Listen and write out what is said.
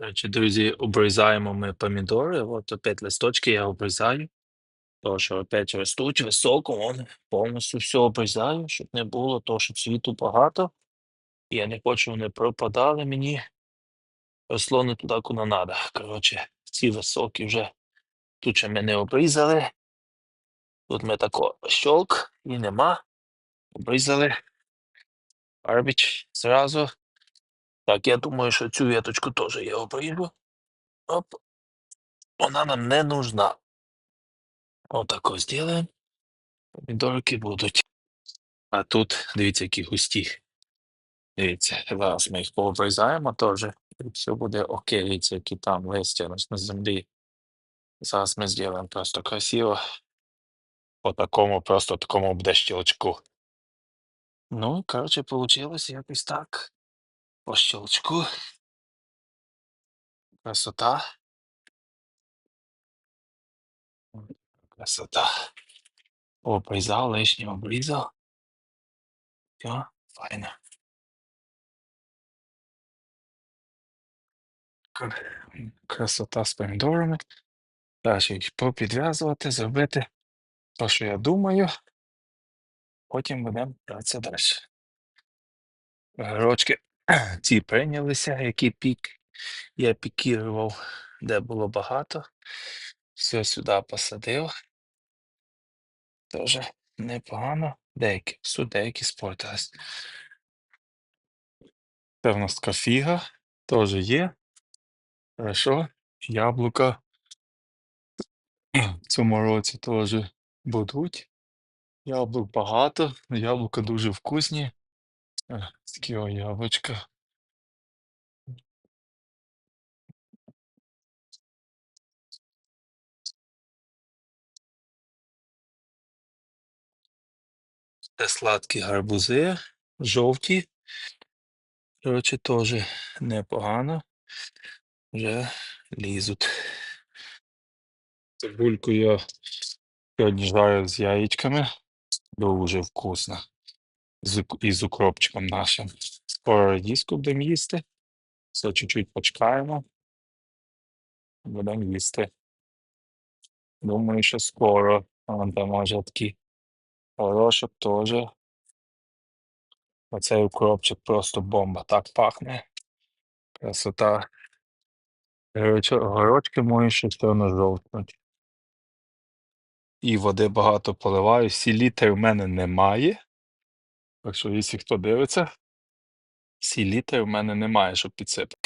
Коротше, друзі, обрізаємо ми помідори. От опять листочки я обрізаю. То, що опять ростуть високо, вон повністю все обрізаю, щоб не було того, що цвіту багато. Я не хочу, вони пропадали мені. Росло не туди, куди треба. Коротше, ці високі вже тут ще ми обрізали. Тут ми тако щолк і нема. Обрізали. Гарбіч зразу. Так, я думаю, що цю веточку теж я обріжу. Оп. Вона нам не нужна. Отако зробимо. Помідорки будуть. А тут, дивіться, які густі. Дивіться, зараз ми їх пообрізаємо теж. І все буде окей. Дивіться, які там листя нас на землі. Зараз ми зробимо просто красиво. По такому, просто такому буде щелчку. Ну, коротше, вийшло якось так. По щелчку. Красота. Красота. Обрізав, лишнє обрізав. Все, файно. Красота з помідорами. Далі попідв'язувати, зробити те, що я думаю. Потім будемо братися далі. Грочки ці прийнялися, які пік я пікірував, де було багато. Все сюди посадив. Теж непогано. Деякі, все, деякі спортились. Це в теж є. Хорошо. Яблука в цьому році теж будуть. Яблук багато, яблука дуже вкусні. Е, Такі о. Це сладкі гарбузи, жовті. Коротше, теж непогано. Вже лізуть. Цибульку я сьогодні жарю з яєчками. Дуже вкусно. З, ук- і з укропчиком нашим. Скоро редиску будемо їсти. Все чуть-чуть почекаємо. Будемо їсти. Думаю, що скоро. Вон там може такий горошок теж. Оцей укропчик просто бомба. Так пахне. Красота. Горочки мої ще одно жовтнуть. І води багато поливаю. Сілітри в мене немає. Так що, якщо хто дивиться, сілітри в мене немає, щоб підсипати.